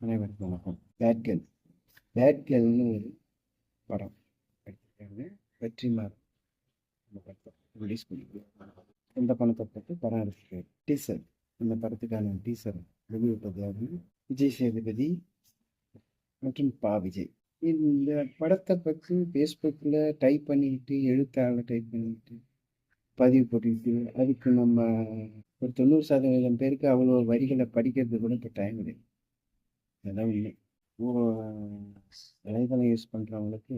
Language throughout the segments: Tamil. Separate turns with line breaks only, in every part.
அனைவருக்கும் வணக்கம். பேட் கேர்ள் பேட் கேர்ள்னு ஒரு படம் எடுத்திருக்காங்க. வெற்றிமாறன். ரிலீஸ் பண்ணியிருக்காங்க இந்த படத்தை பற்றி படம் இருக்கு டீசர். இந்த படத்துக்கான டீசர் வெளியிட்டது விஜய் சேதுபதி மற்றும் பா விஜய். இந்த படத்தை பற்றி ஃபேஸ்புக்கில் டைப் பண்ணிக்கிட்டு எழுத்தாளர் டைப் பண்ணிக்கிட்டு பதிவு போட்டுக்கிட்டு அதுக்கு நம்ம ஒரு தொண்ணூறு சதவீதம் பேருக்கு அவ்வளோ வரிகளை படிக்கிறது கூட இப்போ டைம் இல்லை. இணையதளம் யூஸ் பண்ணுறவங்களுக்கு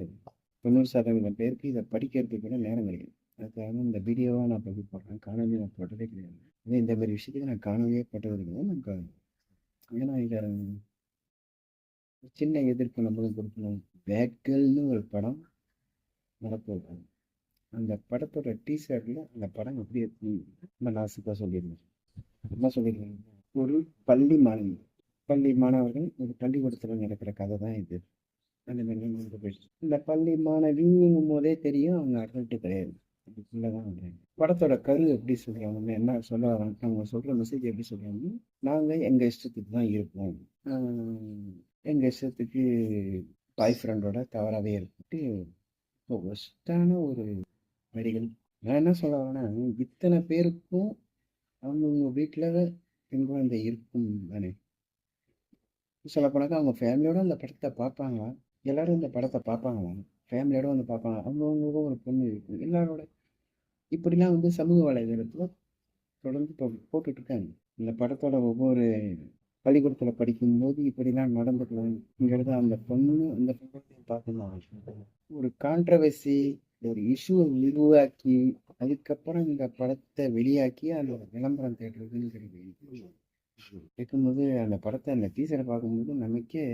தொண்ணூறு சதவீதம் பேருக்கு இதை படிக்கிறதுக்கு கூட நேரம் கிடையாது. அதுக்காக இந்த வீடியோவாக நான் பதிவு போடுறேன். காணொலி நான் போட்டதே கிடையாது. ஏன்னா இந்த மாதிரி விஷயத்துக்கு நான் காணொலியே போட்டது கிடையாது. நமக்கு ஏன்னா இதை சின்ன எதிர்ப்பு நம்மளும் கொடுக்கணும். வேக்கல்னு ஒரு படம் நடப்போம் அந்த படத்தோட டீசரில் அந்த படம் எப்படி இருக்கு ரொம்ப நாசுக்காக சொல்லியிருந்தேன் என்ன சொல்லியிருக்காங்க ஒரு பள்ளி மாணவி. பள்ளி மாணவர்கள் ஒரு பள்ளிக்கூடத்தில் நடக்கிற கதை தான் இது. அந்த மாதிரி போயிடுச்சு. இந்த பள்ளி மாணவிங்கும் போதே தெரியும் அவங்க அடல்ட்டு கிடையாது. அதுக்குள்ளே தான் படத்தோட கரு எப்படி சொல்கிறாங்க என்ன சொல்ல வராங்க அவங்க சொல்கிற மெசேஜ் எப்படி சொல்கிறாங்க நாங்கள் எங்கள் இஷ்டத்துக்கு தான் இருப்போம் எங்கள் இஷ்டத்துக்கு பாய் ஃப்ரெண்டோட தவறாகவே இருந்துட்டு ஒஸ்டான ஒரு வரிகள். நான் என்ன சொல்ல வரேன்னா இத்தனை பேருக்கும் அவங்கவுங்க வீட்டில் பெண் குழந்தை இருக்கும் தானே. சொல்ல போனாக்கா அவங்க ஃபேமிலியோட அந்த படத்தை பார்ப்பாங்க எல்லாரும் இந்த படத்தை பார்ப்பாங்களா? ஃபேமிலியோட வந்து பார்ப்பாங்க அவங்கவுங்களுக்கும் ஒரு பொண்ணு இருக்கும். எல்லாரோட இப்படிலாம் வந்து சமூக வலைதளத்தில் தொடர்ந்து இப்போ போட்டுட்ருக்காங்க. இந்த படத்தோட ஒவ்வொரு பள்ளிக்கூடத்தில் படிக்கும்போது இப்படிலாம் நடந்துக்கலாம்ங்கிறது அந்த பொண்ணு அந்த பொண்ணையும் பார்க்கணும் ஒரு கான்ட்ரவர்சி ஒரு இஷ்யூவை உருவாக்கி அதுக்கப்புறம் இந்த படத்தை வெளியாக்கி அந்த விளம்பரம் தேடுறதுங்கிறது இருக்கும்போது அந்த படத்தை அந்த டீசரை பார்க்கும்போது நமக்கே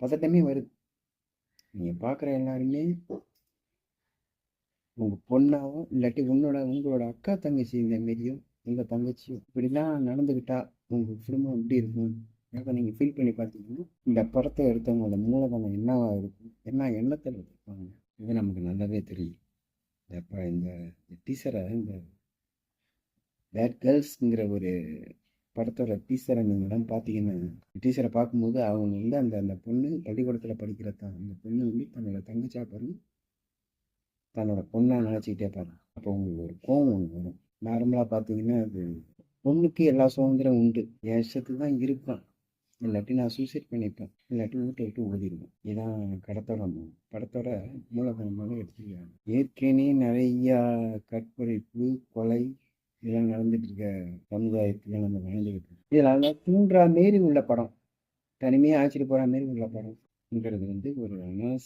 பதட்டமே வருது. நீங்கள் பார்க்குற எல்லாருமே உங்கள் பொண்ணாவோ இல்லாட்டி உன்னோட உங்களோட அக்கா தங்கச்சி இந்த மாரியோ உங்கள் தங்கச்சியோ இப்படிலாம் நடந்துக்கிட்டா உங்கள் குடும்பம் எப்படி இருக்கும்? அப்போ நீங்கள் ஃபீல் பண்ணி பார்த்தீங்கன்னா இந்த படத்தை எடுத்தவங்களோட மூலதனம் என்னவாக இருக்கும்? என்ன எண்ணத்தில் இருப்பாங்க? இது நமக்கு நல்லாவே தெரியும். இந்த ப இந்த டீசரை இந்த பேட் கேர்ள்ஸுங்கிற ஒரு படத்தோட டீச்சர் நீங்களாம் பார்த்தீங்கன்னா டீச்சரை பார்க்கும்போது அவங்க வந்து அந்த அந்த பொண்ணு பள்ளிக்கூடத்தில் படிக்கிற தான் அந்த பொண்ணு வந்து தன்னோட தங்கச்சா பாருங்க. தன்னோட பொண்ணாக நினச்சிக்கிட்டே பாருங்க. அப்போ உங்களுக்கு ஒரு கோவம் ஒன்று வரும். நார்மலாக பார்த்தீங்கன்னா அது பொண்ணுக்கு எல்லா சுதந்திரம் உண்டு. என் இஷ்டத்துக்கு தான் இருப்பான். இல்லாட்டி நான் சூசைட் பண்ணிப்பேன். இல்லாட்டி வீட்டை விட்டு ஓடிடுவேன் இதான் கடத்தோட படத்தோட மூலதனமாக எடுத்துக்கிறாங்க ஏற்கனவே நிறையா கற்பழிப்பு கொலை இதெல்லாம் நடந்துட்டு இருக்க சமுதாயத்தில் நம்ம வாழ்ந்துகிட்டு இருக்கோம். தூண்டுற மாரி உள்ள படம் தனிமையாக ஆச்சிட்டு போகிற மாரி உள்ள படம்ங்கிறது வந்து ஒரு அனாவசிய